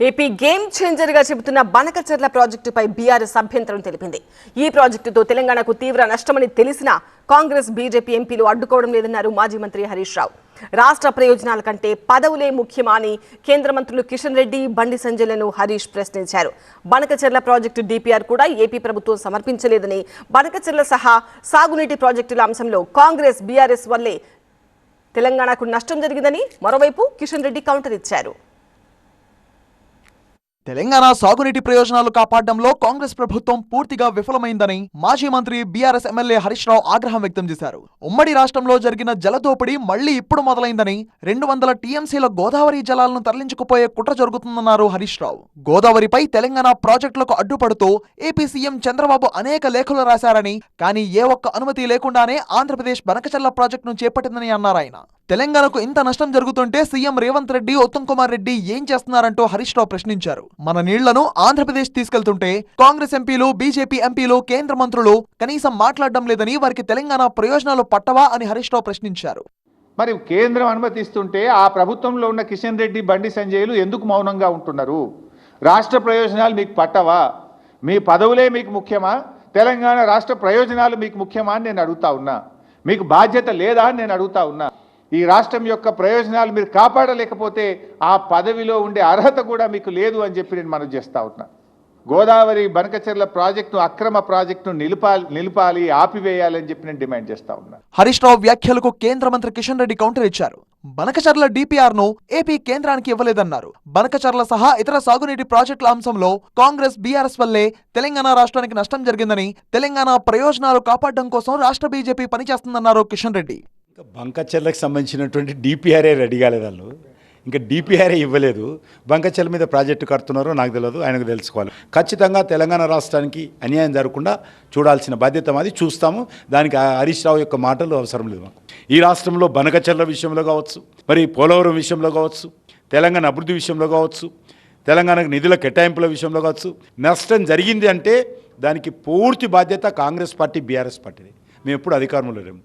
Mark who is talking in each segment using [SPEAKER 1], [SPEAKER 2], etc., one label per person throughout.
[SPEAKER 1] AP game చేంజర్గా చెబుతున్న బనకచర్ల ప్రాజెక్టుపై BRS అభ్యంతరం తెలిపింది. ఈ ప్రాజెక్టుతో తెలంగాణకు తీవ్ర నష్టమని తెలిసినా కాంగ్రెస్ బీజేపీ ఎంపీలు అడ్డుకోవడం లేదన్నారు మాజీ మంత్రి హరీష్ రావు. రాష్ట్ర ప్రయోజనాల కంటే పదవులే ముఖ్యమా అని కేంద్ర మంత్రులు కిషన్ రెడ్డి బండి సంజయ్లను హరీష్ ప్రశ్నించారు. బనకచెర్ల ప్రాజెక్టు డిపిఆర్ కూడా ఏపీ ప్రభుత్వం సమర్పించలేదని బనకచెర్ల సహా సాగునీటి ప్రాజెక్టుల అంశంలో కాంగ్రెస్ బీఆర్ఎస్ వల్లే తెలంగాణకు నష్టం జరిగిందని మరోవైపు కిషన్ రెడ్డి కౌంటర్ ఇచ్చారు.
[SPEAKER 2] తెలంగాణ సాగునీటి ప్రయోజనాలు కాపాడడంలో కాంగ్రెస్ ప్రభుత్వం పూర్తిగా విఫలమైందని మాజీ మంత్రి బీఆర్ఎస్ ఎమ్మెల్యే హరీష్ రావు ఆగ్రహం వ్యక్తం చేశారు. ఉమ్మడి రాష్ట్రంలో జరిగిన జలదోపిడీ మళ్ళీ ఇప్పుడు మొదలైందని రెండు వందల టీఎంసీల గోదావరి జలాలను తరలించుకుపోయే కుట్ర జరుగుతుందన్నారు హరీష్ రావు. గోదావరిపై తెలంగాణ ప్రాజెక్టులకు అడ్డుపడుతూ ఏపీ సీఎం చంద్రబాబు అనేక లేఖలు రాశారని కానీ ఏ ఒక్క అనుమతి లేకుండానే ఆంధ్రప్రదేశ్ బనకచర్ల ప్రాజెక్టును చేపట్టిందని అన్నారాయన తెలంగాణకు ఇంత నష్టం జరుగుతుంటే సీఎం రేవంత్ రెడ్డి ఉత్తమ్ కుమార్ రెడ్డి ఏం చేస్తున్నారంటూ హరీష్ రావు ప్రశ్నించారు. మన నీళ్ళను ఆంధ్రప్రదేశ్ తీసుకెళ్తుంటే కాంగ్రెస్ ఎంపీలు బీజేపీ ఎంపీలు కేంద్ర మంత్రులు కనీసం మాట్లాడడం లేదని వారికి తెలంగాణ ప్రయోజనాలు పట్టవా అని హరీష్ రావు ప్రశ్నించారు.
[SPEAKER 3] మరి కేంద్రం అనుమతిస్తుంటే ఆ ప్రభుత్వంలో ఉన్న కిషన్ రెడ్డి బండి సంజయ్లు ఎందుకు మౌనంగా ఉంటున్నారు? రాష్ట్ర ప్రయోజనాలు మీకు పట్టవా? మీ పదవులే మీకు ముఖ్యమా? తెలంగాణ రాష్ట్ర ప్రయోజనాలు మీకు ముఖ్యమా అని నేను అడుగుతా ఉన్నా. మీకు బాధ్యత లేదా అని నేను అడుగుతా ఉన్నా. ఈ రాష్ట్రం యొక్క ప్రయోజనాలు మీరు కాపాడలేకపోతే ఆ పదవిలో ఉండే అర్హత కూడా మీకు లేదు అని చెప్పి నేను మనం చేస్తా ఉన్నా. గోదావరి బనకచెర్ల ప్రాజెక్టు అక్రమ ప్రాజెక్టును నిలపాలి నిలిపాలి ఆపివేయాలని చెప్పి నేను డిమాండ్ చేస్తా ఉన్నా.
[SPEAKER 2] హరీష్ రావు వ్యాఖ్యలకు కేంద్ర మంత్రి కిషన్ రెడ్డి కౌంటర్ ఇచ్చారు. బనకచర్ల డిపిఆర్ను ఏపీ కేంద్రానికి ఇవ్వలేదన్నారు. బనకచర్ల సహా ఇతర సాగునీటి ప్రాజెక్టుల అంశంలో కాంగ్రెస్ బీఆర్ఎస్ వల్లే తెలంగాణ రాష్ట్రానికి నష్టం జరిగిందని తెలంగాణ ప్రయోజనాలు కాపాడడం కోసం రాష్ట్ర బీజేపీ పనిచేస్తుందన్నారు కిషన్ రెడ్డి.
[SPEAKER 4] ఇంకా బంకచెర్లకు సంబంధించినటువంటి డిపిఆర్ఏ రెడీ కాలేదు వాళ్ళు. ఇంకా డిపిఆర్ఏ ఇవ్వలేదు. బంకచెల మీద ప్రాజెక్టు కడుతున్నారో నాకు తెలియదు ఆయనకు తెలుసుకోవాలి. ఖచ్చితంగా తెలంగాణ రాష్ట్రానికి అన్యాయం జరగకుండా చూడాల్సిన బాధ్యత మాది చూస్తాము. దానికి ఆ హరీష్ రావు యొక్క మాటలు అవసరం లేదు మాకు. ఈ రాష్ట్రంలో బనకచెర్ల విషయంలో కావచ్చు మరి పోలవరం విషయంలో కావచ్చు తెలంగాణ అభివృద్ధి విషయంలో కావచ్చు తెలంగాణకు నిధుల కేటాయింపుల విషయంలో కావచ్చు నష్టం జరిగింది అంటే దానికి పూర్తి బాధ్యత కాంగ్రెస్ పార్టీ బీఆర్ఎస్ పార్టీది. మేము ఎప్పుడు అధికారంలో లేము.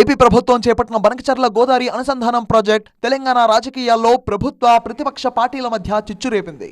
[SPEAKER 2] ఏపీ ప్రభుత్వం చేపట్టిన బనకచర్ల గోదావరి అనుసంధానం ప్రాజెక్ట్ తెలంగాణ రాజకీయాల్లో ప్రభుత్వ ప్రతిపక్ష పార్టీల మధ్య చిచ్చు రేపింది.